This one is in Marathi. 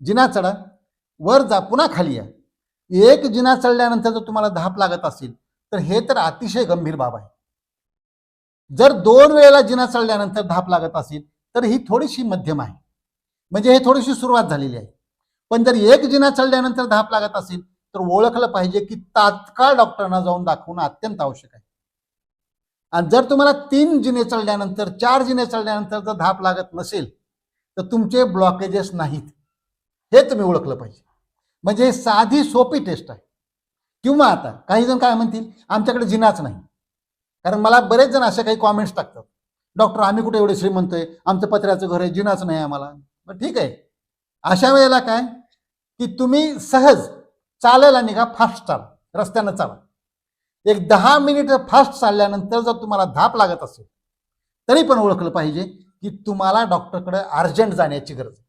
जिना चढा वर जा पुन्हा खाली या. एक जिना चढल्यानंतर जर तुम्हाला धाप लागत असेल तर हे तर अतिशय गंभीर बाब आहे. जर दोन वेळेला जिना चढल्यानंतर धाप लागत असेल तर ही थोडीशी मध्यम आहे. म्हणजे हे थोडीशी सुरुवात झालेली आहे. पण जर एक जिना चढल्यानंतर धाप लागत असेल तर ओळखलं पाहिजे की तात्काळ डॉक्टरांना जाऊन दाखवणं अत्यंत आवश्यक आहे. आणि जर तुम्हाला तीन जिने चढल्यानंतर चार जिने चढल्यानंतर जर धाप लागत नसेल तर तुमचे ब्लॉकेजेस नाहीत. हे तुम्ही ओळखलं पाहिजे. म्हणजे साधी सोपी टेस्ट आहे. किंवा आता काही जण काय म्हणतील आमच्याकडे जिनाच नाही. कारण मला बरेच जण असे काही कॉमेंट्स टाकतात. डॉक्टर आम्ही कुठे एवढे श्रीमंत आहे? आमचं पत्र्याचं घर आहे जिनाच नाही आम्हाला. बरं ठीक आहे. अशा वेळेला काय? की तुम्ही सहज चालायला निघा फास्ट चाला. रस्त्यानं चाला. एक दहा मिनिट फास्ट चालल्यानंतर जर तुम्हाला धाप लागत असेल तरी पण ओळखलं पाहिजे की तुम्हाला डॉक्टरकडे अर्जंट जाण्याची गरज आहे.